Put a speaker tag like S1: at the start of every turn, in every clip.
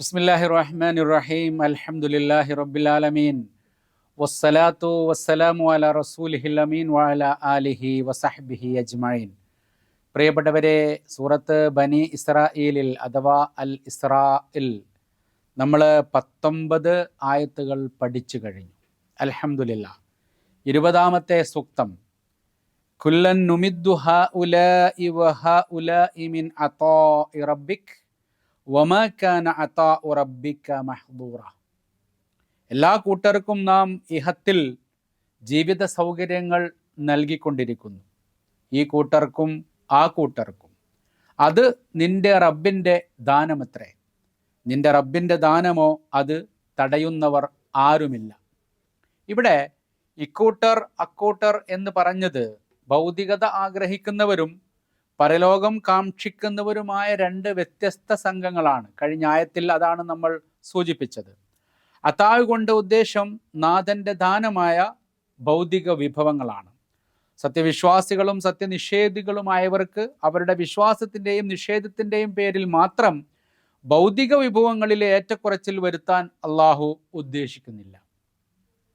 S1: ബിസ്മില്ലാഹി റഹ്മാൻ റഹീം അൽഹംദുലില്ലാഹി റബ്ബിൽ ആലമീൻ വസ്സലാത്തു വസ്സലാമു അല റസൂലിഹിൽ അമീൻ വഅല ആലിഹി വസഹ്ബിഹി അജ്മഈൻ. പ്രിയപ്പെട്ടവരെ സൂറത്ത് ബനി ഇസ്രായേലിൽ അഥവാ അൽ ഇസ്രായിൽ നമ്മൾ പത്തൊമ്പത് ആയത്തുകൾ പഠിച്ചു കഴിഞ്ഞു. അൽഹംദുലില്ല ഇരുപതാമത്തെ സൂക്തം. കുല്ലൻ നുമിദ്ദു ഹ ഉല ഇവ ഹ ഉല ഇമിൻ അതോ ഇറബിക് മഹ്ദൂറ. എല്ലാ കൂട്ടർക്കും നാം ഇഹത്തിൽ ജീവിത സൗകര്യങ്ങൾ നൽകിക്കൊണ്ടിരിക്കുന്നു. ഈ കൂട്ടർക്കും ആ കൂട്ടർക്കും. അത് നിന്റെ റബ്ബിന്റെ ദാനമത്രേ. നിന്റെ റബ്ബിന്റെ ദാനമോ അത് തടയുന്നവർ ആരുമില്ല. ഇവിടെ ഇക്കൂട്ടർ അക്കൂട്ടർ എന്ന് പറഞ്ഞത് ഭൗതികത ആഗ്രഹിക്കുന്നവരും പരലോകം കാക്ഷിക്കുന്നവരുമായ രണ്ട് വ്യത്യസ്ത സംഘങ്ങളാണ്. കഴിഞ്ഞ ആയത്തിൽ അതാണ് നമ്മൾ സൂചിപ്പിച്ചത്. അത്താവ് കൊണ്ട് ഉദ്ദേശം നാഥന്റെ ദാനമായ ഭൗതിക വിഭവങ്ങളാണ്. സത്യവിശ്വാസികളും സത്യനിഷേധികളുമായവർക്ക് അവരുടെ വിശ്വാസത്തിന്റെയും നിഷേധത്തിന്റെയും പേരിൽ മാത്രം ഭൗതിക വിഭവങ്ങളിലെ ഏറ്റക്കുറച്ചിൽ വരുത്താൻ അള്ളാഹു ഉദ്ദേശിക്കുന്നില്ല.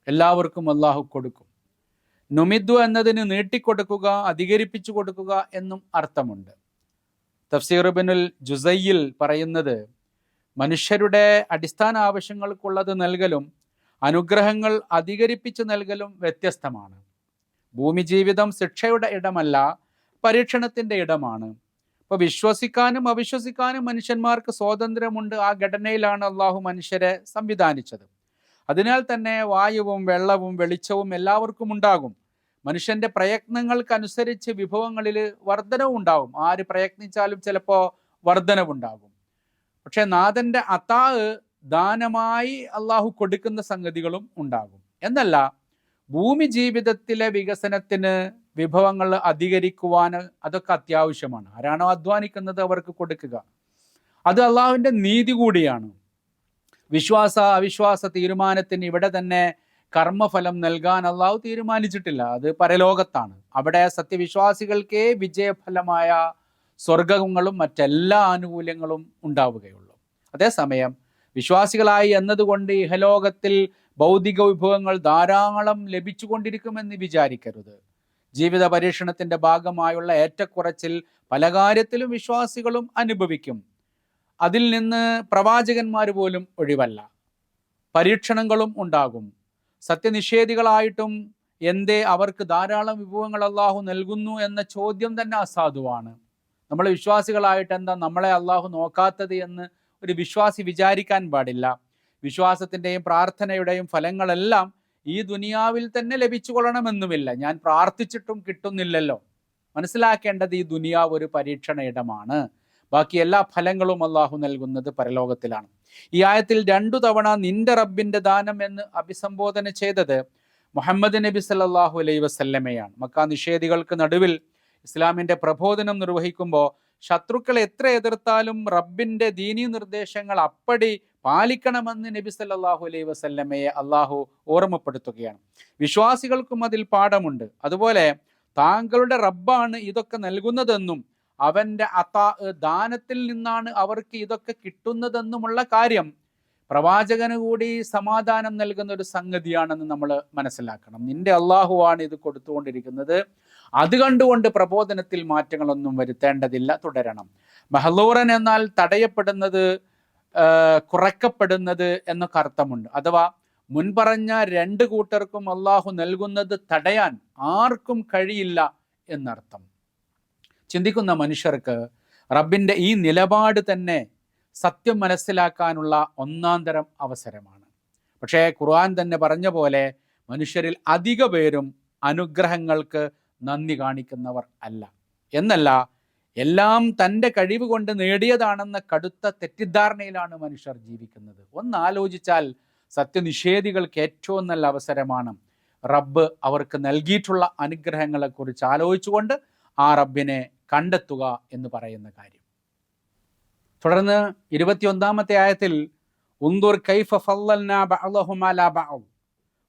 S1: എല്ലാവർക്കും അള്ളാഹു കൊടുക്കും. നുമിദ്വ എന്നതിന് നീട്ടിക്കൊടുക്കുക അധികരിപ്പിച്ചു കൊടുക്കുക എന്നും അർത്ഥമുണ്ട്. തഫ്സീറുബിനുൽ ജുസയിൽ പറയുന്നത് മനുഷ്യരുടെ അടിസ്ഥാന ആവശ്യങ്ങൾക്കുള്ളത് നൽകലും അനുഗ്രഹങ്ങൾ അധികരിപ്പിച്ചു നൽകലും വ്യത്യസ്തമാണ്. ഭൂമി ജീവിതം ശിക്ഷയുടെ ഇടമല്ല പരീക്ഷണത്തിന്റെ ഇടമാണ്. ഇപ്പൊ വിശ്വസിക്കാനും അവിശ്വസിക്കാനും മനുഷ്യന്മാർക്ക് സ്വാതന്ത്ര്യമുണ്ട് ആ ഘടനയിലാണ് അള്ളാഹു മനുഷ്യരെ സംവിധാനിച്ചത്. അതിനാൽ തന്നെ വായുവും വെള്ളവും വെളിച്ചവും എല്ലാവർക്കും ഉണ്ടാകും. മനുഷ്യന്റെ പ്രയത്നങ്ങൾക്കനുസരിച്ച് വിഭവങ്ങളിൽ വർധനവും ഉണ്ടാകും ആര് പ്രയത്നിച്ചാലും ചിലപ്പോൾ വർധനവുണ്ടാകും പക്ഷെ നാഥന്റെ അത്താവ് ദാനമായി അള്ളാഹു കൊടുക്കുന്ന സംഗതികളും ഉണ്ടാകും. എന്നല്ല ഭൂമി ജീവിതത്തിലെ വികസനത്തിന് വിഭവങ്ങൾ അധികരിക്കുവാൻ അതൊക്കെ അത്യാവശ്യമാണ്. ആരാണോ അധ്വാനിക്കുന്നത് അവർക്ക് കൊടുക്കുക. അത് അള്ളാഹുവിന്റെ നീതി കൂടിയാണ്. വിശ്വാസ അവിശ്വാസ തീരുമാനത്തിന് ഇവിടെ തന്നെ കർമ്മഫലം നൽകാൻ അള്ളാഹു തീരുമാനിച്ചിട്ടില്ല. അത് പരലോകത്താണ്. അവിടെ സത്യവിശ്വാസികൾക്കേ വിജയഫലമായ സ്വർഗങ്ങളും മറ്റെല്ലാ ആനുകൂല്യങ്ങളും ഉണ്ടാവുകയുള്ളൂ. അതേസമയം വിശ്വാസികളായി എന്നതുകൊണ്ട് ഇഹലോകത്തിൽ ഭൗതിക വിഭവങ്ങൾ ധാരാളം ലഭിച്ചുകൊണ്ടിരിക്കുമെന്ന് വിചാരിക്കരുത്. ജീവിത പരീക്ഷണത്തിന്റെ ഭാഗമായുള്ള ഏറ്റക്കുറച്ചിൽ പല കാര്യത്തിലും വിശ്വാസികളും അനുഭവിക്കും. അതിൽ നിന്ന് പ്രവാചകന്മാർ പോലും ഒഴിവല്ല. പരീക്ഷണങ്ങളും ഉണ്ടാകും. സത്യനിഷേധികളായിട്ടും എന്തേ അവർക്ക് ധാരാളം വിഭവങ്ങൾ അള്ളാഹു നൽകുന്നു എന്ന ചോദ്യം തന്നെ അസാധുവാണ്. നമ്മൾ വിശ്വാസികളായിട്ട് എന്താ നമ്മളെ അള്ളാഹു നോക്കാത്തത് എന്ന് ഒരു വിശ്വാസി വിചാരിക്കാൻ പാടില്ല. വിശ്വാസത്തിന്റെയും പ്രാർത്ഥനയുടെയും ഫലങ്ങളെല്ലാം ഈ ദുനിയാവിൽ തന്നെ ലഭിച്ചു കൊള്ളണമെന്നുമില്ല ഞാൻ പ്രാർത്ഥിച്ചിട്ടും കിട്ടുന്നില്ലല്ലോ. മനസ്സിലാക്കേണ്ടത് ഈ ദുനിയാവ് ഒരു പരീക്ഷണ ഇടമാണ്. ബാക്കി എല്ലാ ഫലങ്ങളും അള്ളാഹു നൽകുന്നത് പരലോകത്തിലാണ്. ഈ ആയത്തിൽ രണ്ടു തവണ നിന്റെ റബ്ബിന്റെ ദാനം എന്ന് അഭിസംബോധന ചെയ്തത് മുഹമ്മദ് നബി സല്ലാഹു അലൈ വസല്ലമയാണ്. മക്ക നിഷേധികൾക്ക് നടുവിൽ ഇസ്ലാമിന്റെ പ്രബോധനം നിർവഹിക്കുമ്പോൾ ശത്രുക്കൾ എത്ര എതിർത്താലും റബ്ബിന്റെ ദീനി നിർദ്ദേശങ്ങൾ അപ്പടി പാലിക്കണമെന്ന് നബി സല്ലാഹു അലൈ വസല്ലമയെ അള്ളാഹു ഓർമ്മപ്പെടുത്തുകയാണ്. വിശ്വാസികൾക്കും അതിൽ പാഠമുണ്ട്. അതുപോലെ താങ്കളുടെ റബ്ബാണ് ഇതൊക്കെ നൽകുന്നതെന്നും അവന്റെ അതാ ദാനത്തിൽ നിന്നാണ് അവർക്ക് ഇതൊക്കെ കിട്ടുന്നതെന്നുമുള്ള കാര്യം. പ്രവാചകന് കൂടി സമാധാനം നൽകുന്ന ഒരു സംഗതിയാണെന്ന് നമ്മൾ മനസ്സിലാക്കണം. നിന്റെ അള്ളാഹുവാണ് ഇത് കൊടുത്തുകൊണ്ടിരിക്കുന്നത്. അത് കണ്ടുകൊണ്ട് പ്രബോധനത്തിൽ മാറ്റങ്ങളൊന്നും വരുത്തേണ്ടതില്ല തുടരണം. മഹലൂറൻ എന്നാൽ തടയപ്പെടുന്നത് കുറയ്ക്കപ്പെടുന്നത് എന്നൊക്കെ അർത്ഥമുണ്ട് അഥവാ മുൻപറഞ്ഞ രണ്ട് കൂട്ടർക്കും അള്ളാഹു നൽകുന്നത് തടയാൻ ആർക്കും കഴിയില്ല എന്നർത്ഥം. ചിന്തിക്കുന്ന മനുഷ്യർക്ക് റബ്ബിന്റെ ഈ നിലപാട് തന്നെ സത്യം മനസ്സിലാക്കാനുള്ള ഒന്നാം തരം അവസരമാണ്. പക്ഷേ ഖുർആൻ തന്നെ പറഞ്ഞ പോലെ മനുഷ്യരിൽ അധിക പേരും അനുഗ്രഹങ്ങൾക്ക് നന്ദി കാണിക്കുന്നവർ അല്ല. എന്നല്ല എല്ലാം തന്റെ കഴിവ് കൊണ്ട് നേടിയതാണെന്ന കടുത്ത തെറ്റിദ്ധാരണയിലാണ് മനുഷ്യർ ജീവിക്കുന്നത്. ഒന്ന് ആലോചിച്ചാൽ സത്യനിഷേധികൾക്ക് ഏറ്റവും നല്ല അവസരമാണ് റബ്ബ് അവർക്ക് നൽകിയിട്ടുള്ള അനുഗ്രഹങ്ങളെക്കുറിച്ച് ആലോചിച്ചുകൊണ്ട് ആ റബ്ബിനെ കണ്ടെത്തുക എന്ന് പറയുന്ന കാര്യം. തുടർന്ന് ഇരുപത്തിയൊന്നാമത്തെ ആയത്തിൽ ഉന്ദുർ കൈഫ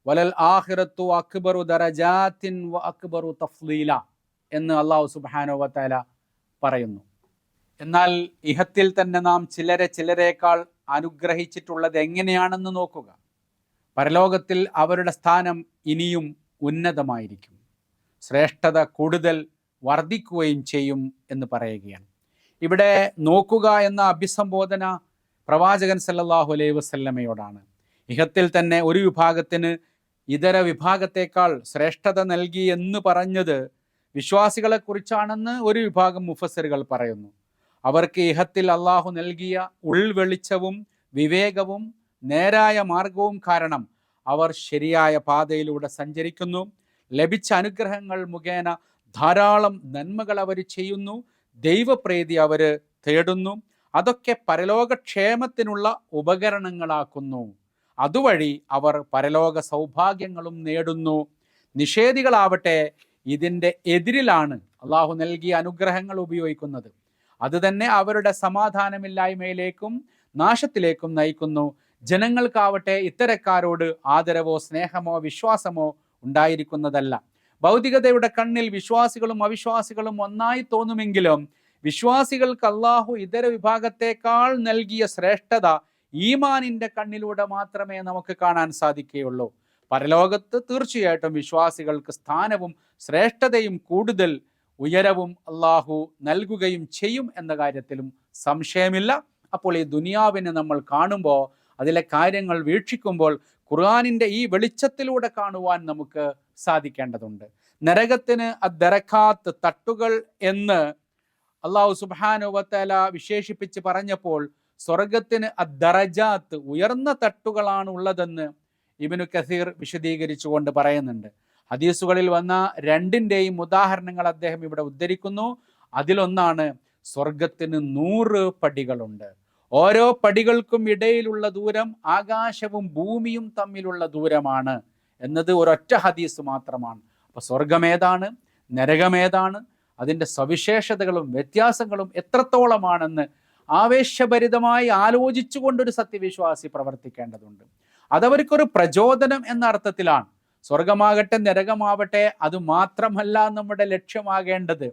S1: വലൽ ആഖിറത്തു അക്ബറു ദറജാത്തിൻ വ അക്ബറു തഫ്ലീല എന്ന് അള്ളാഹു സുബ്ഹാനഹു വതആല പറയുന്നു. എന്നാൽ ഇഹത്തിൽ തന്നെ നാം ചിലരെ ചിലരേക്കാൾ അനുഗ്രഹിച്ചിട്ടുള്ളത് എങ്ങനെയാണെന്ന് നോക്കുക. പരലോകത്തിൽ അവരുടെ സ്ഥാനം ഇനിയും ഉന്നതമായിരിക്കും. ശ്രേഷ്ഠത കൂടുതൽ വർദ്ധിക്കുകയും ചെയ്യും എന്ന് പറയുകയാണ്. ഇവിടെ നോക്കുക എന്ന അഭിസംബോധന പ്രവാചകൻ സല്ലാഹു അലൈഹി വസല്ലമയോടാണ്. ഇഹത്തിൽ തന്നെ ഒരു വിഭാഗത്തിന് ഇതര വിഭാഗത്തേക്കാൾ ശ്രേഷ്ഠത നൽകി എന്ന് പറഞ്ഞത് വിശ്വാസികളെ കുറിച്ചാണെന്ന് ഒരു വിഭാഗം മുഫസറുകൾ പറയുന്നു. അവർക്ക് ഇഹത്തിൽ അള്ളാഹു നൽകിയ ഉൾവെളിച്ചവും വിവേകവും നേരായ മാർഗവും കാരണം അവർ ശരിയായ പാതയിലൂടെ സഞ്ചരിക്കുന്നു. ലഭിച്ച അനുഗ്രഹങ്ങൾ മുഖേന ധാരാളം നന്മകൾ അവർ ചെയ്യുന്നു ദൈവപ്രീതി അവർ തേടുന്നു അതൊക്കെ പരലോകക്ഷേമത്തിനുള്ള ഉപകരണങ്ങളാക്കുന്നു. അതുവഴി അവർ പരലോക സൗഭാഗ്യങ്ങളും നേടുന്നു. നിഷേധികളാവട്ടെ ഇതിന്റെ എതിരിലാണ് അള്ളാഹു നൽകിയ അനുഗ്രഹങ്ങൾ ഉപയോഗിക്കുന്നത്. അത് തന്നെ അവരുടെ സമാധാനമില്ലായ്മയിലേക്കും നാശത്തിലേക്കും നയിക്കുന്നു. ജനങ്ങൾക്കാവട്ടെ ഇത്തരക്കാരോട് ആദരവോ സ്നേഹമോ വിശ്വാസമോ ഉണ്ടായിരിക്കുന്നതല്ല. ഭൗതികതയുടെ കണ്ണിൽ വിശ്വാസികളും അവിശ്വാസികളും ഒന്നായി തോന്നുമെങ്കിലും വിശ്വാസികൾക്ക് അള്ളാഹു ഇതര വിഭാഗത്തെക്കാൾ നൽകിയ ശ്രേഷ്ഠത ഈമാനിന്റെ കണ്ണിലൂടെ മാത്രമേ നമുക്ക് കാണാൻ സാധിക്കുകയുള്ളൂ. പരലോകത്ത് തീർച്ചയായിട്ടും വിശ്വാസികൾക്ക് സ്ഥാനവും ശ്രേഷ്ഠതയും കൂടുതൽ ഉയരവും അള്ളാഹു നൽകുകയും ചെയ്യും എന്ന കാര്യത്തിലും സംശയമില്ല. അപ്പോൾ ഈ ദുനിയാവിനെ നമ്മൾ കാണുമ്പോൾ അതിലെ കാര്യങ്ങൾ വീക്ഷിക്കുമ്പോൾ ഖുർആാനിന്റെ ഈ വെളിച്ചത്തിലൂടെ കാണുവാൻ നമുക്ക് സാധിക്കേണ്ടതുണ്ട്. നരകത്തിന് അദ്ദറക്കാത്ത് തട്ടുകൾ എന്ന് അള്ളാഹു സുബാനുവത്തല വിശേഷിപ്പിച്ച് പറഞ്ഞപ്പോൾ സ്വർഗത്തിന് അദ്ദറജാത്ത് ഉയർന്ന തട്ടുകളാണ് ഉള്ളതെന്ന് ഇബിനു കസീർ വിശദീകരിച്ചുകൊണ്ട് പറയുന്നുണ്ട്. ഹദീസുകളിൽ വന്ന രണ്ടിന്റെയും ഉദാഹരണങ്ങൾ അദ്ദേഹം ഇവിടെ ഉദ്ധരിക്കുന്നു. അതിലൊന്നാണ് സ്വർഗത്തിന് നൂറ് പടികളുണ്ട്. ഓരോ പടികൾക്കും ഇടയിലുള്ള ദൂരം ആകാശവും ഭൂമിയും തമ്മിലുള്ള ദൂരമാണ് എന്നത് ഒരൊറ്റ ഹദീസ് മാത്രമാണ്. അപ്പൊ സ്വർഗമേതാണ് നരകമേതാണ് അതിന്റെ സവിശേഷതകളും വ്യത്യാസങ്ങളും എത്രത്തോളമാണെന്ന് ആവേശഭരിതമായി ആലോചിച്ചുകൊണ്ടൊരു സത്യവിശ്വാസി പ്രവർത്തിക്കേണ്ടതുണ്ട്. അതവർക്കൊരു പ്രചോദനം എന്ന അർത്ഥത്തിലാണ്. സ്വർഗമാകട്ടെ നരകമാവട്ടെ അത് മാത്രമല്ല നമ്മുടെ ലക്ഷ്യമാകേണ്ടത്.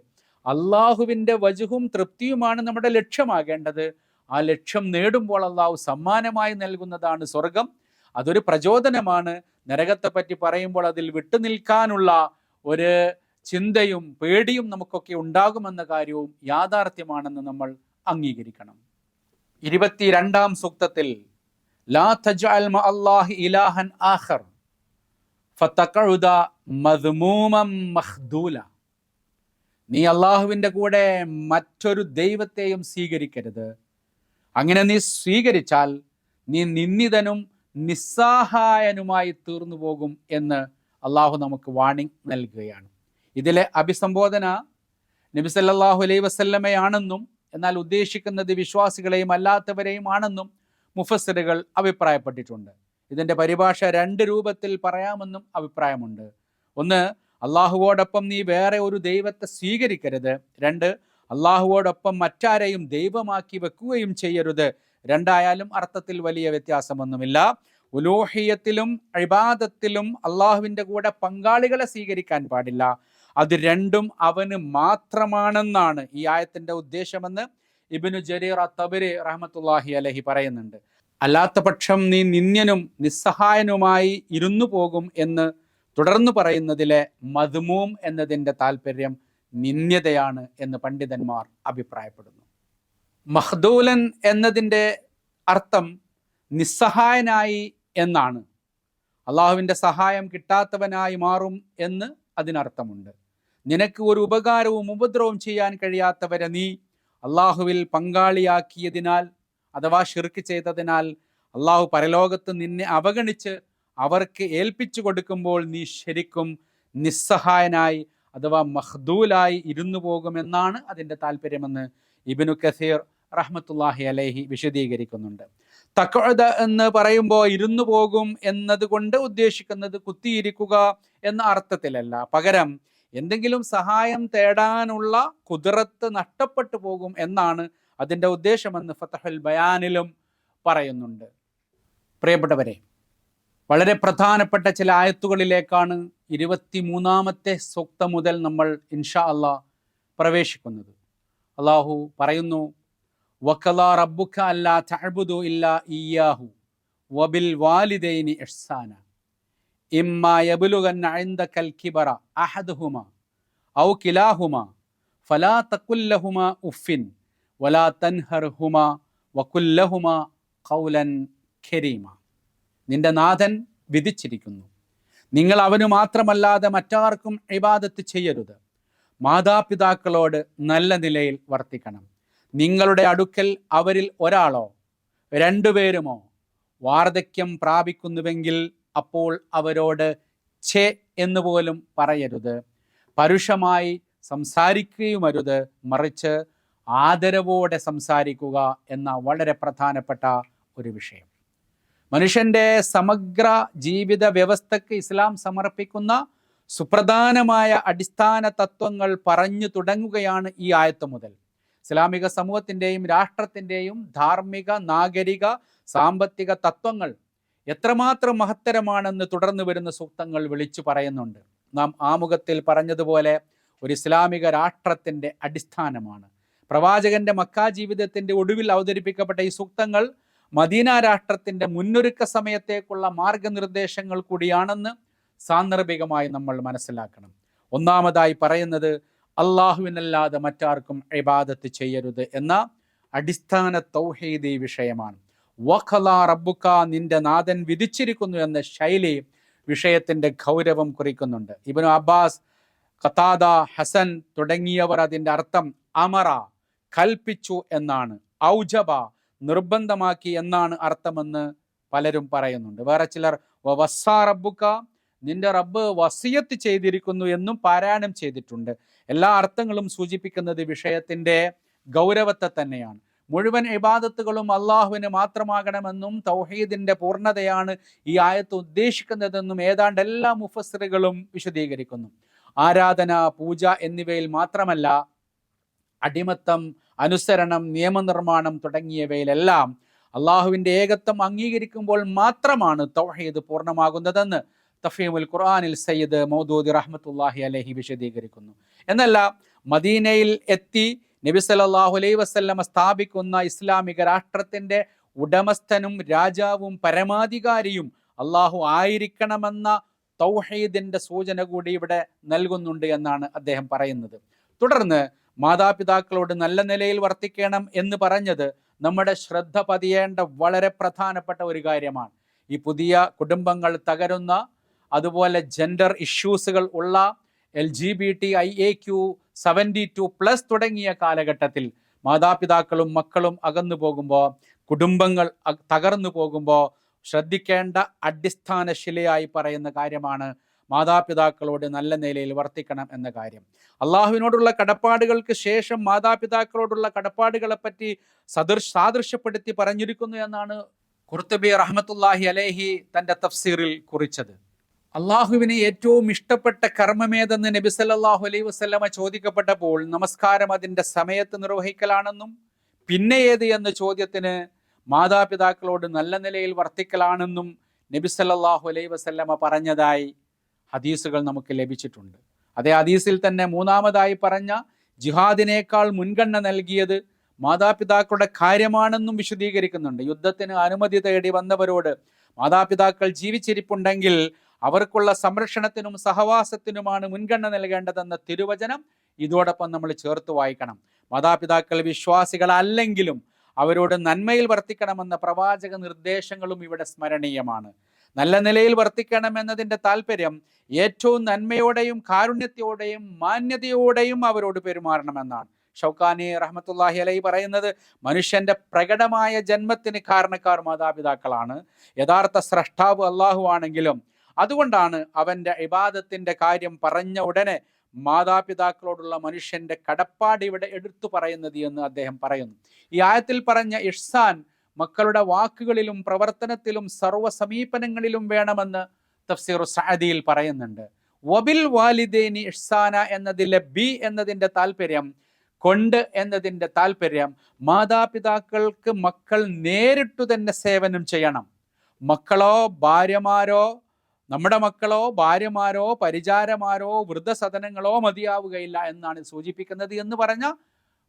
S1: അള്ളാഹുവിന്റെ വജുഹും തൃപ്തിയുമാണ് നമ്മുടെ ലക്ഷ്യമാകേണ്ടത്. ആ ലക്ഷ്യം നേടുമ്പോൾ അള്ളാഹു സമ്മാനമായി നൽകുന്നതാണ് സ്വർഗം. അതൊരു പ്രചോദനമാണ്. നരകത്തെ പറ്റി പറയുമ്പോൾ അതിൽ വിട്ടുനിൽക്കാനുള്ള ഒരു ചിന്തയും പേടിയും നമുക്കൊക്കെ ഉണ്ടാകുമെന്ന കാര്യവും യാഥാർത്ഥ്യമാണെന്ന് നമ്മൾ അംഗീകരിക്കണം. ഇരുപത്തിരണ്ടാം സൂക്തത്തിൽ ലാ ഇലാഹൻ നീ അള്ളാഹുവിന്റെ കൂടെ മറ്റൊരു ദൈവത്തെയും സ്വീകരിക്കരുത്. അങ്ങനെ നീ സ്വീകരിച്ചാൽ നീ നിന്ദിതനും നിസ്സഹായനുമായി തീർന്നു പോകും എന്ന് അള്ളാഹു നമുക്ക് വാണിംഗ് നൽകുകയാണ്. ഇതിലെ അഭിസംബോധന നബി സല്ലല്ലാഹു അലൈഹി വസല്ലമയാണെന്നും എന്നാൽ ഉദ്ദേശിക്കുന്നത് വിശ്വാസികളെയും അല്ലാത്തവരെയും ആണെന്നും മുഫസ്സിറുകൾ അഭിപ്രായപ്പെട്ടിട്ടുണ്ട്. ഇതിന്റെ പരിഭാഷ രണ്ട് രൂപത്തിൽ പറയാമെന്നും അഭിപ്രായമുണ്ട്. ഒന്ന് അള്ളാഹുവോടൊപ്പം നീ വേറെ ഒരു ദൈവത്തെ സ്വീകരിക്കരുത്. രണ്ട് അള്ളാഹുവോടൊപ്പം മറ്റാരെയും ദൈവമാക്കി വെക്കുകയും ചെയ്യരുത്. രണ്ടായാലും അർത്ഥത്തിൽ വലിയ വ്യത്യാസമൊന്നുമില്ല. ഉലോഹിയത്തിലും അഴിബാദത്തിലും അള്ളാഹുവിന്റെ കൂടെ പങ്കാളികളെ സ്വീകരിക്കാൻ പാടില്ല. അത് രണ്ടും അവന് മാത്രമാണെന്നാണ് ഈ ആയത്തിന്റെ ഉദ്ദേശമെന്ന് ഇബിനു ജരീർ തബരി റഹമത്തുല്ലാഹി അലഹി പറയുന്നുണ്ട്. അല്ലാത്ത പക്ഷം നീ നിന്യനും നിസ്സഹായനുമായി ഇരുന്നു പോകും എന്ന് തുടർന്ന് പറയുന്നതിലെ മധുമൂം എന്നതിന്റെ താല്പര്യം നിന്യതയാണ് എന്ന് പണ്ഡിതന്മാർ അഭിപ്രായപ്പെടുന്നു. മഹ്ദൂലൻ എന്നതിന്റെ അർത്ഥം നിസ്സഹായനായി എന്നാണ്. അള്ളാഹുവിന്റെ സഹായം കിട്ടാത്തവനായി മാറും എന്ന് അതിനർത്ഥമുണ്ട്. നിനക്ക് ഒരു ഉപകാരവും ഉപദ്രവവും ചെയ്യാൻ കഴിയാത്തവരെ നീ അള്ളാഹുവിൽ പങ്കാളിയാക്കിയതിനാൽ അഥവാ ഷിർക്ക് ചെയ്തതിനാൽ അള്ളാഹു പരലോകത്ത് നിന്നെ അവഗണിച്ച് അവർക്ക് ഏൽപ്പിച്ചു കൊടുക്കുമ്പോൾ നീ ശരിക്കും നിസ്സഹായനായി അഥവാ മഹ്ദൂലായി ഇരുന്നു പോകുമെന്നാണ് അതിന്റെ താല്പര്യമെന്ന് ഇബിനു കസീർ റഹ്മത്തുല്ലാഹി അലൈഹി വിശദീകരിക്കുന്നുണ്ട്. തക്കഴുത എന്ന് പറയുമ്പോൾ ഇരുന്നു പോകും എന്നതുകൊണ്ട് ഉദ്ദേശിക്കുന്നത് കുത്തിയിരിക്കുക എന്ന അർത്ഥത്തിലല്ല. പകരം എന്തെങ്കിലും സഹായം തേടാനുള്ള കുതിരത്ത് നഷ്ടപ്പെട്ടു പോകും എന്നാണ് അതിന്റെ ഉദ്ദേശമെന്ന് ഫത്തഹുൽ ബയാനിലും പറയുന്നുണ്ട്. പ്രിയപ്പെട്ടവരെ വളരെ പ്രധാനപ്പെട്ട ചില ആയത്തുകളിലേക്കാണ് ഇരുപത്തി മൂന്നാമത്തെ സൂക്തം മുതൽ നമ്മൾ ഇൻഷാ അല്ല പ്രവേശിക്കുന്നത്. അള്ളാഹു പറയുന്നു വക്കല റബ്ബുഖ അല്ലാ ഇല്ലാ ഇയാഹു വബിൽ വാലിദൈനി ഇഹ്സാന. ഇമ്മ കിബറ അഹദുഹുമ കിലാഹുമ ഫലാ വലാ ഖൗലൻ നിന്റെ നാഥൻ വിധിച്ചിരിക്കുന്നു. നിങ്ങൾ അവന് മാത്രമല്ലാതെ മറ്റാർക്കും ഇബാദത്ത് ചെയ്യരുത്. മാതാപിതാക്കളോട് നല്ല നിലയിൽ വർത്തിക്കണം. നിങ്ങളുടെ അടുക്കൽ അവരിൽ ഒരാളോ രണ്ടുപേരുമോ വാർദ്ധക്യം പ്രാപിക്കുന്നുവെങ്കിൽ അപ്പോൾ അവരോട് ഛേ എന്ന് പോലും പറയരുത്. പരുഷമായി സംസാരിക്കുകയുമരുത് മറിച്ച് ആദരവോടെ സംസാരിക്കുക എന്ന വളരെ പ്രധാനപ്പെട്ട ഒരു വിഷയം. മനുഷ്യന്റെ സമഗ്ര ജീവിത വ്യവസ്ഥക്ക് ഇസ്ലാം സമർപ്പിക്കുന്ന സുപ്രധാനമായ അടിസ്ഥാന തത്വങ്ങൾ പറഞ്ഞു തുടങ്ങുകയാണ് ഈ ആയത്ത് മുതൽ. ഇസ്ലാമിക സമൂഹത്തിന്റെയും രാഷ്ട്രത്തിന്റെയും ധാർമ്മിക നാഗരിക സാമ്പത്തിക തത്വങ്ങൾ എത്രമാത്രം മഹത്തരമാണെന്ന് തുടർന്ന് വരുന്ന സൂക്തങ്ങൾ വിളിച്ചു പറയുന്നുണ്ട്. നാം ആമുഖത്തിൽ പറഞ്ഞതുപോലെ ഒരു ഇസ്ലാമിക രാഷ്ട്രത്തിന്റെ അടിസ്ഥാനമാണ്. പ്രവാചകന്റെ മക്കാ ജീവിതത്തിന്റെ ഒടുവിൽ അവതരിപ്പിക്കപ്പെട്ട ഈ സൂക്തങ്ങൾ മദീന രാഷ്ട്രത്തിന്റെ മുന്നൊരുക്ക സമയത്തേക്കുള്ള മാർഗനിർദ്ദേശങ്ങൾ കൂടിയാണെന്ന് സാന്ദർഭികമായി നമ്മൾ മനസ്സിലാക്കണം. ഒന്നാമതായി പറയുന്നത് അള്ളാഹുവിനല്ലാതെ മറ്റാർക്കും ഇബാദത്ത് ചെയ്യരുത് എന്ന അടിസ്ഥാന തൗഹീദി വിഷയമാണ്. വഖല റബ്ബുക്ക നിന്റെ നാഥൻ വിധിച്ചിരിക്കുന്നു എന്ന ശൈലി വിഷയത്തിന്റെ ഗൗരവം കുറിക്കുന്നുണ്ട്. ഇബനു അബ്ബാസ് കത്താദ ഹസൻ തുടങ്ങിയവർ അതിന്റെ അർത്ഥം അമറ കൽപ്പിച്ചു എന്നാണ്. ഔജബ നിർബന്ധമാക്കി എന്നാണ് അർത്ഥമെന്ന് പലരും പറയുന്നുണ്ട്. വേറെ ചിലർ വസ്സാ റബ്ബുക്ക നിന്റെ റബ്ബ് വസിയത്ത് ചെയ്തിരിക്കുന്നു എന്നും പാരായണം ചെയ്തിട്ടുണ്ട്. എല്ലാ അർത്ഥങ്ങളും സൂചിപ്പിക്കുന്നത് വിഷയത്തിന്റെ ഗൗരവത്തെ തന്നെയാണ്. മുഴുവൻ ഇബാദത്തുകളും അള്ളാഹുവിന് മാത്രമാകണമെന്നും തൗഹീദിന്റെ പൂർണതയാണ് ഈ ആയത്ത് ഉദ്ദേശിക്കുന്നതെന്നും ഏതാണ്ട് എല്ലാ മുഫസറുകളും വിശദീകരിക്കുന്നു. ആരാധന പൂജ എന്നിവയിൽ മാത്രമല്ല അടിമത്തം അനുസരണം നിയമനിർമ്മാണം തുടങ്ങിയവയിലെല്ലാം അള്ളാഹുവിന്റെ ഏകത്വം അംഗീകരിക്കുമ്പോൾ മാത്രമാണ് തൗഹീദ് പൂർണമാകുന്നതെന്ന് തഫീമുൽ ഖുർആാനിൽ സയ്യിദ് മൗദൂദ് റഹ്മത്തുല്ലാഹി അലഹി വിശദീകരിക്കുന്നു. എന്നല്ല മദീനയിൽ എത്തി നബി സല്ലല്ലാഹു അലൈ വസല്ലമ സ്ഥാപിക്കുന്ന ഇസ്ലാമിക രാഷ്ട്രത്തിന്റെ ഉടമസ്ഥനും രാജാവും പരമാധികാരിയും അള്ളാഹു ആയിരിക്കണമെന്ന തൗഹീദിന്റെ സൂചന കൂടി ഇവിടെ നൽകുന്നുണ്ട് എന്നാണ് അദ്ദേഹം പറയുന്നത്. തുടർന്ന് മാതാപിതാക്കളോട് നല്ല നിലയിൽ വർത്തിക്കണം എന്ന് പറഞ്ഞത് നമ്മുടെ ശ്രദ്ധ പതിയേണ്ട വളരെ പ്രധാനപ്പെട്ട ഒരു കാര്യമാണ്. ഈ പുതിയ കുടുംബങ്ങൾ തകരുന്ന അതുപോലെ ജെൻഡർ ഇഷ്യൂസുകൾ ഉള്ള L G B T I A Q seventy two plus തുടങ്ങിയ കാലഘട്ടത്തിൽ മാതാപിതാക്കളും മക്കളും അകന്നു പോകുമ്പോൾ കുടുംബങ്ങൾ തകർന്നു പോകുമ്പോൾ ശ്രദ്ധിക്കേണ്ട അടിസ്ഥാന ശിലയായി പറയുന്ന കാര്യമാണ് മാതാപിതാക്കളോട് നല്ല നിലയിൽ വർത്തിക്കണം എന്ന കാര്യം. അള്ളാഹുവിനോടുള്ള കടപ്പാടുകൾക്ക് ശേഷം മാതാപിതാക്കളോടുള്ള കടപ്പാടുകളെ പറ്റി സദർ സാദൃശ്യപ്പെടുത്തി പറഞ്ഞിരിക്കുന്നു എന്നാണ് കുർത്തുബി റഹ്മത്തുല്ലാഹി അലേഹി തന്റെ തഫ്സീറിൽ കുറിച്ചത്. അള്ളാഹുവിന് ഏറ്റവും ഇഷ്ടപ്പെട്ട കർമ്മമേതെന്ന് നബി സല്ലാഹു അലൈഹി വസല്ലമ ചോദിക്കപ്പെട്ടപ്പോൾ നമസ്കാരം അതിന്റെ സമയത്ത് നിർവഹിക്കലാണെന്നും പിന്നെ ഏത് എന്ന ചോദ്യത്തിന് മാതാപിതാക്കളോട് നല്ല നിലയിൽ വർത്തിക്കലാണെന്നും നബി സല്ലല്ലാഹു അലൈഹി വസല്ലമ പറഞ്ഞതായി ഹദീസുകൾ നമുക്ക് ലഭിച്ചിട്ടുണ്ട്. അതേ ഹദീസിൽ തന്നെ മൂന്നാമതായി പറഞ്ഞ ജിഹാദിനേക്കാൾ മുൻഗണന നൽകിയത് മാതാപിതാക്കളുടെ കാര്യമാണെന്നും വിശദീകരിക്കുന്നുണ്ട്. യുദ്ധത്തിന് അനുമതി തേടി വന്നവരോട് മാതാപിതാക്കൾ ജീവിച്ചിരിപ്പുണ്ടെങ്കിൽ അവർക്കുള്ള സംരക്ഷണത്തിനും സഹവാസത്തിനുമാണ് മുൻഗണന നൽകേണ്ടതെന്ന തിരുവചനം ഇതോടൊപ്പം നമ്മൾ ചേർത്ത് വായിക്കണം. മാതാപിതാക്കൾ വിശ്വാസികളല്ലെങ്കിലും അവരോട് നന്മയിൽ വർത്തിക്കണമെന്ന പ്രവാചക നിർദ്ദേശങ്ങളും ഇവിടെ സ്മരണീയമാണ്. നല്ല നിലയിൽ വർത്തിക്കണം എന്നതിന്റെ താല്പര്യം ഏറ്റവും നന്മയോടെയും കാരുണ്യത്തോടെയും മാന്യതയോടെയും അവരോട് പെരുമാറണമെന്നാണ്. ഷൗക്കാനി റഹ്മത്തുല്ലാഹി അലൈ പറയുന്നത് മനുഷ്യന്റെ പ്രകടമായ ജന്മത്തിന് കാരണക്കാർ മാതാപിതാക്കളാണ്. യഥാർത്ഥ സ്രഷ്ടാവ് അള്ളാഹു ആണെങ്കിലും അതുകൊണ്ടാണ് അവന്റെ ഇബാദത്തിന്റെ കാര്യം പറഞ്ഞ ഉടനെ മാതാപിതാക്കളോടുള്ള മനുഷ്യന്റെ കടപ്പാട് ഇവിടെ എടുത്തു പറയുന്നത് എന്ന് അദ്ദേഹം പറയുന്നു. ഈ ആയത്തിൽ പറഞ്ഞ ഇഷ്സാൻ മക്കളുടെ വാക്കുകളിലും പ്രവർത്തനത്തിലും സർവ സമീപനങ്ങളിലും വേണമെന്ന് തഫ്സീർ സഅദിയിൽ പറയുന്നുണ്ട്. വബിൽ വാലിദേനി ഇഷ്സാന എന്നതിലെ ബി എന്നതിന്റെ താല്പര്യം കൊണ്ട് എന്നതിന്റെ താല്പര്യം മാതാപിതാക്കൾക്ക് മക്കൾ നേരിട്ടു തന്നെ സേവനം ചെയ്യണം. മക്കളോ ഭാര്യമാരോ നമ്മുടെ മക്കളോ ഭാര്യമാരോ പരിചാരമാരോ വൃദ്ധസദനങ്ങളോ മതിയാവുകയില്ല എന്നാണ് സൂചിപ്പിക്കുന്നത് എന്ന് പറഞ്ഞ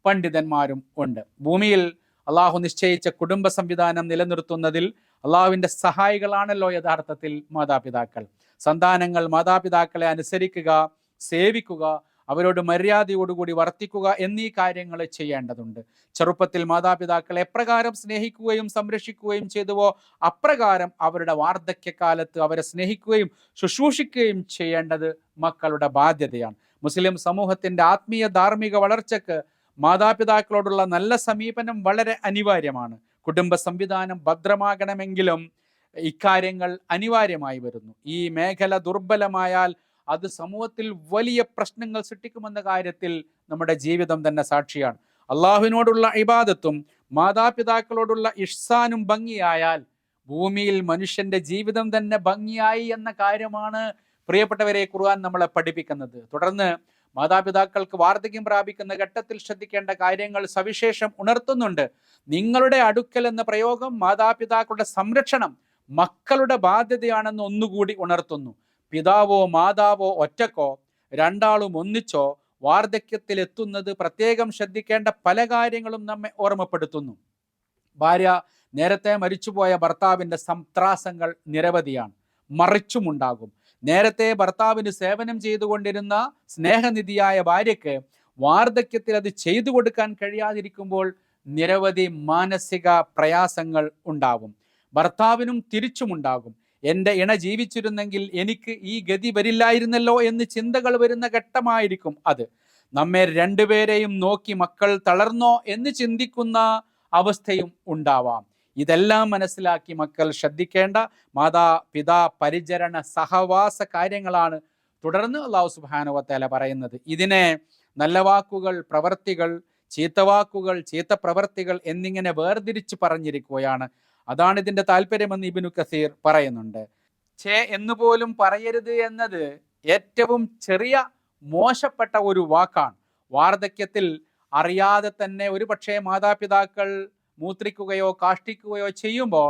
S1: പണ്ഡിതന്മാരും ഉണ്ട്. ഭൂമിയിൽ അള്ളാഹു നിശ്ചയിച്ച കുടുംബ സംവിധാനം നിലനിർത്തുന്നതിൽ അള്ളാഹുവിന്റെ സഹായികളാണല്ലോ യഥാർത്ഥത്തിൽ മാതാപിതാക്കൾ. സന്താനങ്ങൾ മാതാപിതാക്കളെ അനുസരിക്കുക സേവിക്കുക അവരോട് മര്യാദയോടുകൂടി വർത്തിക്കുക എന്നീ കാര്യങ്ങൾ ചെയ്യേണ്ടതുണ്ട്. ചെറുപ്പത്തിൽ മാതാപിതാക്കൾ എപ്രകാരം സ്നേഹിക്കുകയും സംരക്ഷിക്കുകയും ചെയ്തുവോ അപ്രകാരം അവരുടെ വാർദ്ധക്യകാലത്ത് അവരെ സ്നേഹിക്കുകയും ശുശ്രൂഷിക്കുകയും ചെയ്യേണ്ടത് മക്കളുടെ ബാധ്യതയാണ്. മുസ്ലിം സമൂഹത്തിന്റെ ആത്മീയ ധാർമ്മിക വളർച്ചയ്ക്ക് മാതാപിതാക്കളോടുള്ള നല്ല സമീപനം വളരെ അനിവാര്യമാണ്. കുടുംബ സംവിധാനം ഭദ്രമാകണമെങ്കിലും ഇക്കാര്യങ്ങൾ അനിവാര്യമായി വരുന്നു. ഈ മേഖല ദുർബലമായാൽ അത് സമൂഹത്തിൽ വലിയ പ്രശ്നങ്ങൾ സൃഷ്ടിക്കുമെന്ന കാര്യത്തിൽ നമ്മുടെ ജീവിതം തന്നെ സാക്ഷിയാണ്. അള്ളാഹുവിനോടുള്ള ഇബാദത്തും മാതാപിതാക്കളോടുള്ള ഇഷ്സാനും ഭംഗിയായാൽ ഭൂമിയിൽ മനുഷ്യന്റെ ജീവിതം തന്നെ ഭംഗിയായി എന്ന കാര്യമാണ് പ്രിയപ്പെട്ടവരെ കുറുവാൻ നമ്മളെ പഠിപ്പിക്കുന്നത്. തുടർന്ന് മാതാപിതാക്കൾക്ക് വാർദ്ധക്യം പ്രാപിക്കുന്ന ഘട്ടത്തിൽ ശ്രദ്ധിക്കേണ്ട കാര്യങ്ങൾ സവിശേഷം ഉണർത്തുന്നുണ്ട്. നിങ്ങളുടെ അടുക്കൽ എന്ന പ്രയോഗം മാതാപിതാക്കളുടെ സംരക്ഷണം മക്കളുടെ ബാധ്യതയാണെന്ന് ഒന്നുകൂടി ഉണർത്തുന്നു. പിതാവോ മാതാവോ ഒറ്റക്കോ രണ്ടാളും ഒന്നിച്ചോ വാർദ്ധക്യത്തിൽ എത്തുന്നത് പ്രത്യേകം ശ്രദ്ധിക്കേണ്ട പല കാര്യങ്ങളും നമ്മെ ഓർമ്മപ്പെടുത്തുന്നു. ഭാര്യ നേരത്തെ മരിച്ചുപോയ ഭർത്താവിന്റെ സംത്രാസങ്ങൾ നിരവധിയാണ്. മറിച്ചുമുണ്ടാകും. നേരത്തെ ഭർത്താവിന് സേവനം ചെയ്തുകൊണ്ടിരുന്ന സ്നേഹനിധിയായ ഭാര്യയ്ക്ക് വാർദ്ധക്യത്തിൽ അത് ചെയ്തു കൊടുക്കാൻ കഴിയാതിരിക്കുമ്പോൾ നിരവധി മാനസിക പ്രയാസങ്ങൾ ഉണ്ടാകും ഭർത്താവിനും തിരിച്ചുമുണ്ടാകും എന്റെ ഇണ ജീവിച്ചിരുന്നെങ്കിൽ എനിക്ക് ഈ ഗതി വരില്ലായിരുന്നല്ലോ എന്ന് ചിന്തകൾ വരുന്ന ഘട്ടമായിരിക്കും അത്. നമ്മെ രണ്ടുപേരെയും നോക്കി മക്കൾ തളർന്നോ എന്ന് ചിന്തിക്കുന്ന അവസ്ഥയും ഉണ്ടാവാം. ഇതെല്ലാം മനസ്സിലാക്കി മക്കൾ ശ്രദ്ധിക്കേണ്ട മാതാ പിതാ പരിചരണ സഹവാസ കാര്യങ്ങളാണ് തുടർന്ന് അള്ളാഹു സുബാനുവത്തേല പറയുന്നത്. ഇതിനെ നല്ല വാക്കുകൾ പ്രവർത്തികൾ ചീത്തവാക്കുകൾ ചീത്ത പ്രവർത്തികൾ എന്നിങ്ങനെ വേർതിരിച്ച് പറഞ്ഞിരിക്കുകയാണ്. അതാണ് ഇതിന്റെ താല്പര്യമെന്ന് ഇബിനു കസീർ പറയുന്നുണ്ട്. ഛേ എന്ന് പോലും പറയരുത് എന്നത് ഏറ്റവും ചെറിയ മോശപ്പെട്ട ഒരു വാക്കാണ്. വാർദ്ധക്യത്തിൽ അറിയാതെ തന്നെ ഒരു പക്ഷേ മാതാപിതാക്കൾ മൂത്രിക്കുകയോ കാഷ്ടിക്കുകയോ ചെയ്യുമ്പോൾ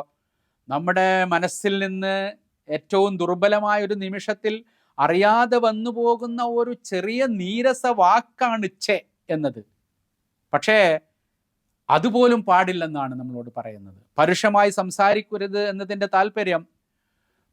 S1: നമ്മുടെ മനസ്സിൽ നിന്ന് ഏറ്റവും ദുർബലമായ ഒരു നിമിഷത്തിൽ അറിയാതെ വന്നു പോകുന്ന ഒരു ചെറിയ നീരസ വാക്കാണ് ചേ എന്നത്. പക്ഷേ അതുപോലും പാടില്ലെന്നാണ് നമ്മളോട് പറയുന്നത്. പരുഷമായി സംസാരിക്കരുത് എന്നതിന്റെ താല്പര്യം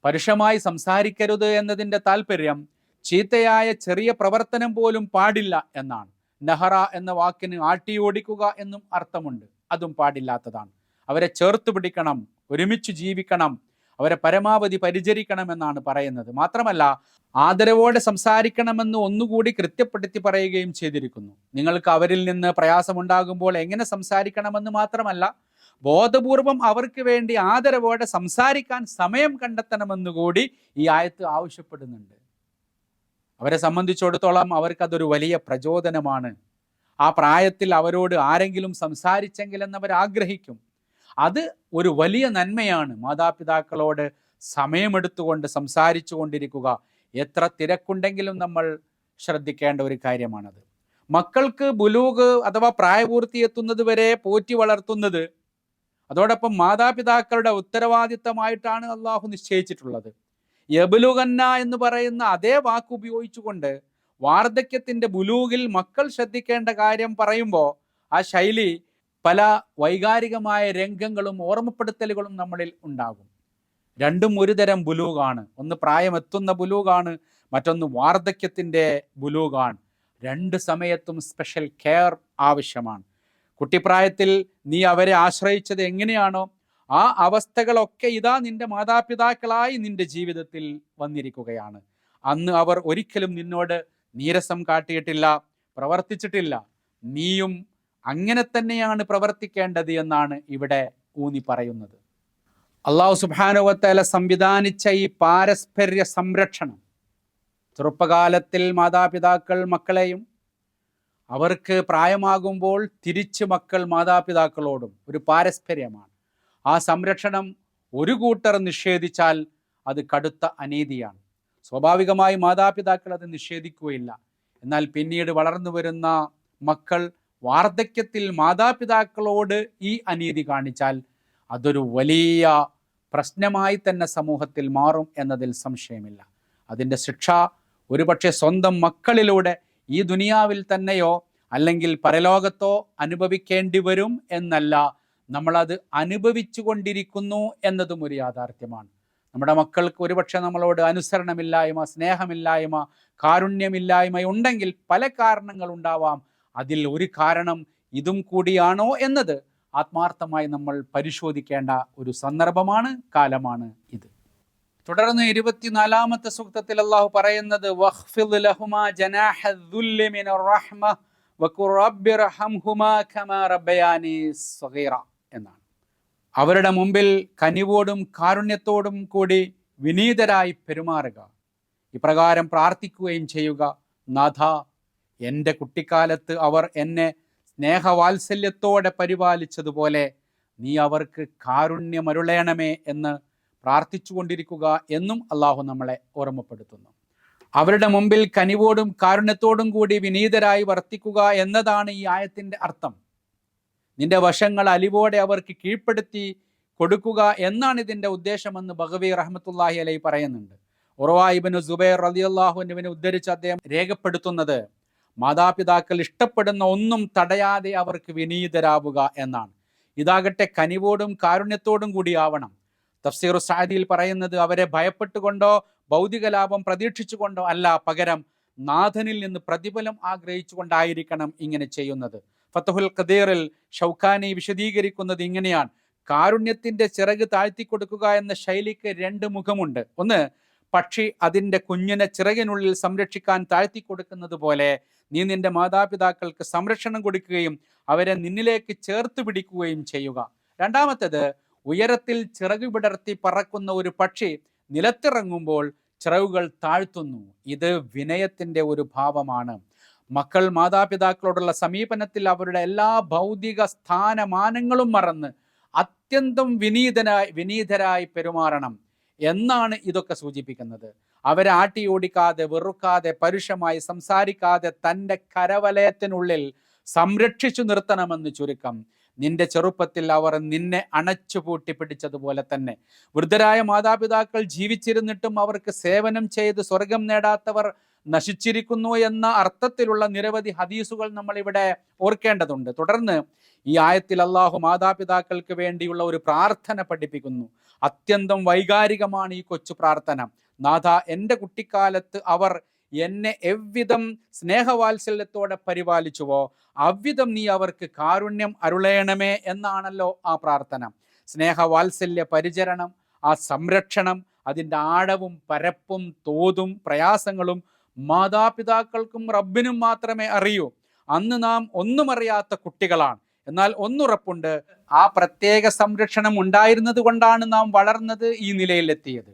S1: പരുഷമായി സംസാരിക്കരുത് എന്നതിന്റെ താല്പര്യം ചീത്തയായ ചെറിയ പ്രവർത്തനം പോലും പാടില്ല എന്നാണ്. നെഹറ എന്ന വാക്കിന് ആട്ടിയോടിക്കുക എന്നും അർത്ഥമുണ്ട്. അതും പാടില്ലാത്തതാണ്. അവരെ ചേർത്ത് പിടിക്കണം ഒരുമിച്ച് ജീവിക്കണം അവരെ പരമാവധി പരിചരിക്കണം എന്നാണ് പറയുന്നത്. മാത്രമല്ല ആദരവോടെ സംസാരിക്കണമെന്ന് ഒന്നുകൂടി കൃത്യപ്പെടുത്തി പറയുകയും ചെയ്തിരിക്കുന്നു. നിങ്ങൾക്ക് അവരിൽ നിന്ന് പ്രയാസമുണ്ടാകുമ്പോൾ എങ്ങനെ സംസാരിക്കണമെന്ന് മാത്രമല്ല ബോധപൂർവം അവർക്ക് വേണ്ടി ആദരവോടെ സംസാരിക്കാൻ സമയം കണ്ടെത്തണമെന്ന് കൂടി ഈ ആയത്ത് ആവശ്യപ്പെടുന്നുണ്ട്. അവരെ സംബന്ധിച്ചിടത്തോളം അവർക്കതൊരു വലിയ പ്രചോദനമാണ്. ആ പ്രായത്തിൽ അവരോട് ആരെങ്കിലും സംസാരിച്ചെങ്കിൽ എന്നവർ ആഗ്രഹിക്കും അത് ഒരു വലിയ നന്മയാണ്. മാതാപിതാക്കളോട് സമയമെടുത്തുകൊണ്ട് സംസാരിച്ചു കൊണ്ടിരിക്കുക എത്ര തിരക്കുണ്ടെങ്കിലും നമ്മൾ ശ്രദ്ധിക്കേണ്ട ഒരു കാര്യമാണത്. മക്കൾക്ക് ബുലൂഗ് അഥവാ പ്രായപൂർത്തി എത്തുന്നത് വരെ പോറ്റി വളർത്തുന്നത് അതോടൊപ്പം മാതാപിതാക്കളുടെ ഉത്തരവാദിത്തമായിട്ടാണ് അള്ളാഹു നിശ്ചയിച്ചിട്ടുള്ളത്. യബുലുഗന്ന എന്ന് പറയുന്ന അതേ വാക്ക് ഉപയോഗിച്ചുകൊണ്ട് വാർദ്ധക്യത്തിന്റെ ബുലൂഗിൽ മക്കൾ ശ്രദ്ധിക്കേണ്ട കാര്യം പറയുമ്പോൾ ആ ശൈലി പല വൈകാരികമായ രംഗങ്ങളും ഓർമ്മപ്പെടുത്തലുകളും നമ്മളിൽ ഉണ്ടാകും. രണ്ടും ഒരു തരം ബുലൂഗാണ്. ഒന്ന് പ്രായമെത്തുന്ന ബുലൂഗാണ് മറ്റൊന്ന് വാർദ്ധക്യത്തിന്റെ ബുലൂഗാണ്. രണ്ട് സമയത്തും സ്പെഷ്യൽ കെയർ ആവശ്യമാണ്. കുട്ടിപ്രായത്തിൽ നീ അവരെ ആശ്രയിച്ചത് എങ്ങനെയാണോ ആ അവസ്ഥകളൊക്കെ ഇതാ നിന്റെ മാതാപിതാക്കളായി നിന്റെ ജീവിതത്തിൽ വന്നിരിക്കുകയാണ്. അന്ന് അവർ ഒരിക്കലും നിന്നോട് നീരസം കാട്ടിയിട്ടില്ല പ്രവർത്തിച്ചിട്ടില്ല. നീയും അങ്ങനെ തന്നെയാണ് പ്രവർത്തിക്കേണ്ടത് എന്നാണ് ഇവിടെ ഊന്നി പറയുന്നത്. അള്ളാഹു സുബാനുവത്തല സംവിധാനിച്ച ഈ പാരസ്പര്യ സംരക്ഷണം ചെറുപ്പകാലത്തിൽ മാതാപിതാക്കൾ മക്കളെയും അവർക്ക് പ്രായമാകുമ്പോൾ തിരിച്ച് മക്കൾ മാതാപിതാക്കളോടും ഒരു പാരസ്പര്യമാണ്. ആ സംരക്ഷണം ഒരു കൂട്ടർ നിഷേധിച്ചാൽ അത് കടുത്ത അനീതിയാണ്. സ്വാഭാവികമായി മാതാപിതാക്കൾ അത് നിഷേധിക്കുകയില്ല. എന്നാൽ പിന്നീട് വളർന്നു വരുന്ന മക്കൾ വാർദ്ധക്യത്തിൽ മാതാപിതാക്കളോട് ഈ അനീതി കാണിച്ചാൽ അതൊരു വലിയ പ്രശ്നമായി തന്നെ സമൂഹത്തിൽ മാറും എന്നതിൽ സംശയമില്ല. അതിന്റെ ശിക്ഷ ഒരുപക്ഷെ സ്വന്തം മക്കളിലൂടെ ഈ ദുനിയാവിൽ തന്നെയോ അല്ലെങ്കിൽ പരലോകത്തോ അനുഭവിക്കേണ്ടി വരും എന്നല്ല. നമ്മളത് അനുഭവിച്ചു കൊണ്ടിരിക്കുന്നു എന്നതും ഒരു യാഥാർത്ഥ്യമാണ്. നമ്മുടെ മക്കൾക്ക് ഒരുപക്ഷെ നമ്മളോട് അനുസരണമില്ലായ്മ സ്നേഹമില്ലായ്മ കാരുണ്യമില്ലായ്മ ഉണ്ടെങ്കിൽ പല കാരണങ്ങൾ ഉണ്ടാവാം അതിൽ ഒരു കാരണം ഇതും കൂടിയാണോ എന്നത് ആത്മാർത്ഥമായി നമ്മൾ പരിശോധിക്കേണ്ട ഒരു സന്ദർഭമാണ് കാലമാണ് ഇത്. തുടർന്ന് ഇരുപത്തിനാലാമത്തെ സൂക്തത്തിൽ അള്ളാഹു പറയുന്നത് "വഖ്ഫിദ് അവരുടെ മുമ്പിൽ കനിവോടും കാരുണ്യത്തോടും കൂടി വിനീതരായി പെരുമാറുക. ഇപ്രകാരം പ്രാർത്ഥിക്കുകയും ചെയ്യുക. നാഥ എന്റെ കുട്ടിക്കാലത്ത് അവർ എന്നെ സ്നേഹവാത്സല്യത്തോടെ പരിപാലിച്ചതുപോലെ നീ അവർക്ക് കാരുണ്യമരുളയണമേ എന്ന് പ്രാർത്ഥിച്ചുകൊണ്ടിരിക്കുക എന്നും അള്ളാഹു നമ്മളെ ഓർമ്മപ്പെടുത്തുന്നു. അവരുടെ മുമ്പിൽ കനിവോടും കാരുണ്യത്തോടും കൂടി വിനീതരായി വർത്തിക്കുക എന്നതാണ് ഈ ആയത്തിന്റെ അർത്ഥം. നിന്റെ വശങ്ങൾ അലിവോടെ അവർക്ക് കീഴ്പ്പെടുത്തി കൊടുക്കുക എന്നാണ് ഇതിന്റെ ഉദ്ദേശമെന്ന് ഭഗവി റഹ്മത്തുല്ലാഹി അലൈ പറയുന്നുണ്ട്. ഉറവായിബിന് സുബൈർ റലിയല്ലാഹുവിനെ ഉദ്ധരിച്ച് അദ്ദേഹം രേഖപ്പെടുത്തുന്നത് മാതാപിതാക്കൾ ഇഷ്ടപ്പെടുന്ന ഒന്നും തടയാതെ അവർക്ക് വിനീതരാവുക എന്നാണ്. ഇതാകട്ടെ കനിവോടും കാരുണ്യത്തോടും കൂടിയാവണം തഫ്സീർ സാദിയിൽ പറയുന്നത് അവരെ ഭയപ്പെട്ടുകൊണ്ടോ ഭൗതിക ലാഭം പ്രതീക്ഷിച്ചുകൊണ്ടോ അല്ല പകരം നാഥനിൽ നിന്ന് പ്രതിഫലം ആഗ്രഹിച്ചുകൊണ്ടായിരിക്കണം ഇങ്ങനെ ചെയ്യുന്നത്. ഫത്തഹുൽ ഖദീറിൽ ഷൗഖാനി വിശദീകരിക്കുന്നത് ഇങ്ങനെയാണ്. കാരുണ്യത്തിന്റെ ചിറക് താഴ്ത്തി കൊടുക്കുക എന്ന ശൈലിക്ക് രണ്ട് മുഖമുണ്ട്. ഒന്ന് പക്ഷി അതിന്റെ കുഞ്ഞിനെ ചിറകിനുള്ളിൽ സംരക്ഷിക്കാൻ താഴ്ത്തി കൊടുക്കുന്നത് പോലെ നീ നിന്റെ മാതാപിതാക്കൾക്ക് സംരക്ഷണം കൊടുക്കുകയും അവരെ നിന്നിലേക്ക് ചേർത്ത് പിടിക്കുകയും ചെയ്യുക. രണ്ടാമത്തേത് ഉയരത്തിൽ ചിറക് വിടർത്തി പറക്കുന്ന ഒരു പക്ഷി നിലത്തിറങ്ങുമ്പോൾ ചിറകുകൾ താഴ്ത്തുന്നു. ഇത് വിനയത്തിന്റെ ഒരു ഭാവമാണ്. മക്കൾ മാതാപിതാക്കളോടുള്ള സമീപനത്തിൽ അവരുടെ എല്ലാ ഭൗതിക സ്ഥാനമാനങ്ങളും മറന്ന് അത്യന്തം വിനീതനായി വിനീതരായി പെരുമാറണം എന്നാണ് ഇതൊക്കെ സൂചിപ്പിക്കുന്നത്. അവരെ ആട്ടി ഓടിക്കാതെ വെറുക്കാതെ പരുഷമായി സംസാരിക്കാതെ തന്റെ കരവലയത്തിനുള്ളിൽ സംരക്ഷിച്ചു നിർത്തണമെന്ന് ചുരുക്കം. നിന്റെ ചെറുപ്പത്തിൽ അവർ നിന്നെ അണച്ചു പൂട്ടി പിടിച്ചതുപോലെ തന്നെ. വൃദ്ധരായ മാതാപിതാക്കൾ ജീവിച്ചിരുന്നിട്ടും അവർക്ക് സേവനം ചെയ്ത് സ്വർഗം നേടാത്തവർ നശിച്ചിരിക്കുന്നു എന്ന അർത്ഥത്തിലുള്ള നിരവധി ഹദീസുകൾ നമ്മൾ ഇവിടെ ഓർക്കേണ്ടതുണ്ട്. തുടർന്ന് ഈ ആയത്തിൽ അള്ളാഹു മാതാപിതാക്കൾക്ക് വേണ്ടിയുള്ള ഒരു പ്രാർത്ഥന പഠിപ്പിക്കുന്നു. അത്യന്തം വൈകാരികമാണ് ഈ കൊച്ചു പ്രാർത്ഥന. നാഥ എന്റെ കുട്ടിക്കാലത്ത് അവർ എന്നെ എവ്വിധം സ്നേഹവാത്സല്യത്തോടെ പരിപാലിച്ചുവോ അവ്വിധം നീ അവർക്ക് കാരുണ്യം അരുളയണമേ എന്നാണല്ലോ ആ പ്രാർത്ഥന. സ്നേഹവാത്സല്യ പരിചരണം ആ സംരക്ഷണം അതിന്റെ ആഴവും പരപ്പും തോതും പ്രയാസങ്ങളും മാതാപിതാക്കൾക്കും റബ്ബിനും മാത്രമേ അറിയൂ. അന്ന് നാം ഒന്നും അറിയാത്ത കുട്ടികളാണ്. എന്നാൽ ഒന്നുറപ്പുണ്ട് ആ പ്രത്യേക സംരക്ഷണം ഉണ്ടായിരുന്നത് കൊണ്ടാണ് നാം വളർന്നത് ഈ നിലയിലെത്തിയത്.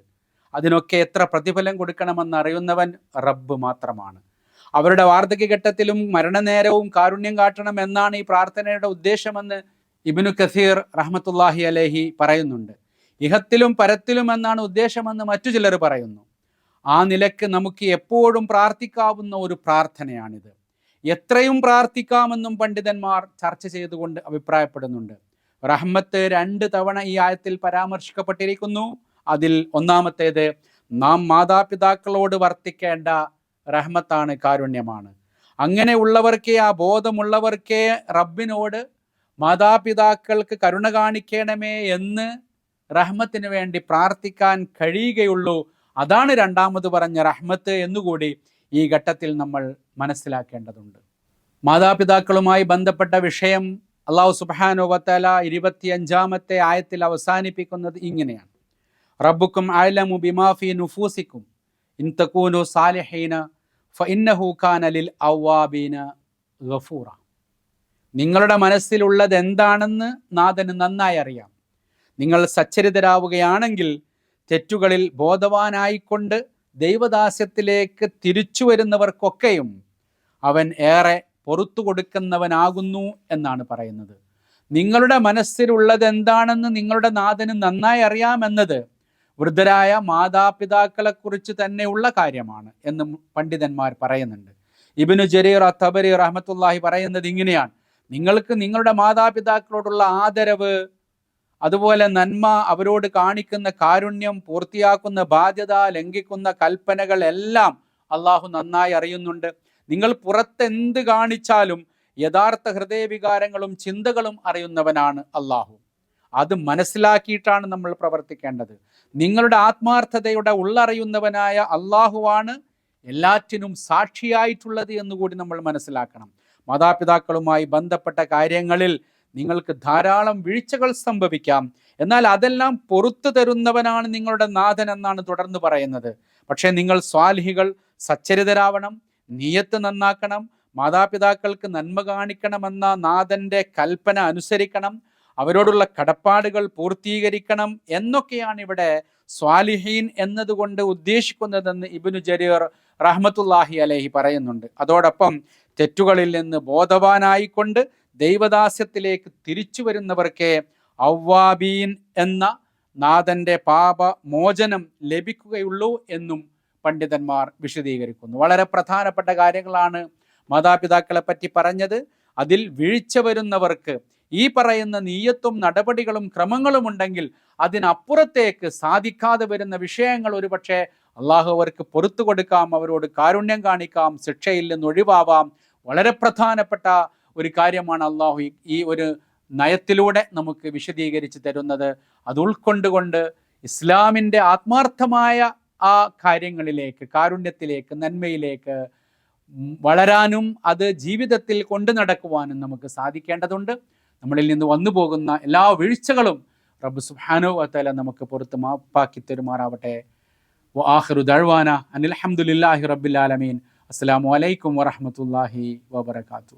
S1: അതിനൊക്കെ എത്ര പ്രതിഫലം കൊടുക്കണമെന്ന് അറിയുന്നവൻ റബ്ബ് മാത്രമാണ്. അവരുടെ വാർദ്ധക്യഘട്ടത്തിലും മരണനേരവും കാരുണ്യം കാട്ടണം എന്നാണ് ഈ പ്രാർത്ഥനയുടെ ഉദ്ദേശമെന്ന് ഇബിനു കസീർ റഹ്മത്തുല്ലാഹി അലേഹി പറയുന്നുണ്ട്. ഇഹത്തിലും പരത്തിലും എന്നാണ് ഉദ്ദേശമെന്ന് മറ്റു ചിലർ പറയുന്നു. ആ നിലയ്ക്ക് നമുക്ക് എപ്പോഴും പ്രാർത്ഥിക്കാവുന്ന ഒരു പ്രാർത്ഥനയാണിത്. എത്രയും പ്രാർത്ഥിക്കാമെന്നും പണ്ഡിതന്മാർ ചർച്ച ചെയ്തുകൊണ്ട് അഭിപ്രായപ്പെടുന്നുണ്ട്. റഹ്മത്ത് രണ്ട് തവണ ഈ ആയത്തിൽ പരാമർശിക്കപ്പെട്ടിരിക്കുന്നു. അതിൽ ഒന്നാമത്തേത് നാം മാതാപിതാക്കളോട് വർത്തിക്കേണ്ട റഹ്മത്താണ് കാരുണ്യമാണ്. അങ്ങനെ ഉള്ളവർക്കേ ആ ബോധമുള്ളവർക്കേ റബ്ബിനോട് മാതാപിതാക്കൾക്ക് കരുണ കാണിക്കണമേ എന്ന് റഹ്മത്തിന് വേണ്ടി പ്രാർത്ഥിക്കാൻ കഴിയുകയുള്ളൂ. അതാണ് രണ്ടാമത് പറഞ്ഞ റഹ്മത്ത് എന്നുകൂടി ഈ ഘട്ടത്തിൽ നമ്മൾ മനസ്സിലാക്കേണ്ടതുണ്ട്. മാതാപിതാക്കളുമായി ബന്ധപ്പെട്ട വിഷയം അള്ളാഹു സുബാനോ വത്തല ഇരുപത്തിയഞ്ചാമത്തെ ആയത്തിൽ അവസാനിപ്പിക്കുന്നത് ഇങ്ങനെയാണ്. റബ്ബുക്കും ആലമു ബിമാഫി നുഫൂസിക്കും ഇൻ തക്കൂനു സാലിഹീന ഫഇന്നഹു ഖാന ലിൽ അവ്വാബീന ഗഫൂറ. നിങ്ങളുടെ മനസ്സിലുള്ളത് എന്താണെന്ന് നാഥന് നന്നായി അറിയാം. നിങ്ങൾ സച്ചരിതരാവുകയാണെങ്കിൽ തെറ്റുകളിൽ ബോധവാനായിക്കൊണ്ട് ദൈവദാസ്യത്തിലേക്ക് തിരിച്ചു വരുന്നവർക്കൊക്കെയും അവൻ ഏറെ പൊറത്തു കൊടുക്കുന്നവനാകുന്നു എന്നാണ് പറയുന്നത്. നിങ്ങളുടെ മനസ്സിലുള്ളത് എന്താണെന്ന് നിങ്ങളുടെ നാഥന് നന്നായി അറിയാമെന്നത് വൃദ്ധരായ മാതാപിതാക്കളെക്കുറിച്ച് തന്നെയുള്ള കാര്യമാണ് എന്ന് പണ്ഡിതന്മാർ പറയുന്നുണ്ട്. ഇബിനു ജരീർ അത്തബരി റഹമത്തുല്ലാഹി പറയുന്നത് ഇങ്ങനെയാണ്. നിങ്ങൾക്ക് നിങ്ങളുടെ മാതാപിതാക്കളോടുള്ള ആദരവ് അതുപോലെ നന്മ അവരോട് കാണിക്കുന്ന കാരുണ്യം പൂർത്തിയാക്കുന്ന ബാധ്യത ലംഘിക്കുന്ന കൽപ്പനകൾ എല്ലാം അള്ളാഹു നന്നായി അറിയുന്നുണ്ട്. നിങ്ങൾ പുറത്തെന്ത് കാണിച്ചാലും യഥാർത്ഥ ഹൃദയവികാരങ്ങളും ചിന്തകളും അറിയുന്നവനാണ് അള്ളാഹു. അത് മനസ്സിലാക്കിയിട്ടാണ് നമ്മൾ പ്രവർത്തിക്കേണ്ടത്. നിങ്ങളുടെ ആത്മാർത്ഥതയുടെ ഉള്ളറിയുന്നവനായ അള്ളാഹുവാണ് എല്ലാറ്റിനും സാക്ഷിയായിട്ടുള്ളത് എന്നുകൂടി നമ്മൾ മനസ്സിലാക്കണം. മാതാപിതാക്കളുമായി ബന്ധപ്പെട്ട കാര്യങ്ങളിൽ നിങ്ങൾക്ക് ധാരാളം വീഴ്ചകൾ സംഭവിക്കാം. എന്നാൽ അതെല്ലാം പൊറത്തു തരുന്നവനാണ് നിങ്ങളുടെ നാഥൻ എന്നാണ് തുടർന്ന് പറയുന്നത്. പക്ഷേ നിങ്ങൾ സ്വാലിഹികൾ സച്ചരിതരാവണം നീയത്ത് നന്നാക്കണം മാതാപിതാക്കൾക്ക് നന്മ കാണിക്കണമെന്ന നാഥന്റെ കൽപ്പന അനുസരിക്കണം അവരോടുള്ള കടപ്പാടുകൾ പൂർത്തീകരിക്കണം എന്നൊക്കെയാണ് ഇവിടെ സ്വാലിഹീൻ എന്നതുകൊണ്ട് ഉദ്ദേശിക്കുന്നതെന്ന് ഇബിനു ജരീർ റഹ്മത്തുല്ലാഹി അലഹി പറയുന്നുണ്ട്. അതോടൊപ്പം തെറ്റുകളിൽ നിന്ന് ബോധവാനായിക്കൊണ്ട് ദൈവദാസ്യത്തിലേക്ക് തിരിച്ചു വരുന്നവർക്ക് ഔവാബീൻ എന്ന നാഥന്റെ പാപമോചനം ലഭിക്കുകയുള്ളൂ എന്നും പണ്ഡിതന്മാർ വിശദീകരിക്കുന്നു. വളരെ പ്രധാനപ്പെട്ട കാര്യങ്ങളാണ് മാതാപിതാക്കളെ പറ്റി പറഞ്ഞത്. അതിൽ വീഴ്ച വരുന്നവർക്ക് ഈ പറയുന്ന നീയത്തും നടപടികളും ക്രമങ്ങളും ഉണ്ടെങ്കിൽ അതിനപ്പുറത്തേക്ക് സാധിക്കാതെ വരുന്ന വിഷയങ്ങൾ ഒരുപക്ഷെ അള്ളാഹു അവർക്ക് പൊറത്തു കൊടുക്കാം അവരോട് കാരുണ്യം കാണിക്കാം ശിക്ഷയിൽ നിന്ന് ഒഴിവാവാം. വളരെ പ്രധാനപ്പെട്ട ഒരു കാര്യമാണ് അള്ളാഹു ഈ ഒരു നയത്തിലൂടെ നമുക്ക് വിശദീകരിച്ച് തരുന്നത്. അത് ഉൾക്കൊണ്ടുകൊണ്ട് ഇസ്ലാമിന്റെ ആത്മാർത്ഥമായ ആ കാര്യങ്ങളിലേക്ക് കാരുണ്യത്തിലേക്ക് നന്മയിലേക്ക് വളരാനും അത് ജീവിതത്തിൽ കൊണ്ടു നടക്കുവാനും നമുക്ക് സാധിക്കേണ്ടതുണ്ട്. നമ്മളിൽ നിന്ന് വന്നു പോകുന്ന എല്ലാ വീഴ്ചകളും റബ്ബ് സുഹാനോ വത്തല നമുക്ക് പുറത്ത് മാപ്പാക്കി തരുമാറാവട്ടെ. ആഹ്റു ദഴ്വാന അനിൽഹമുല്ലാഹി റബ്ബിൽ ആലമീൻ. അസ്സാം വലൈക്കും വറഹമത്തല്ലാഹി വബർക്കാത്തു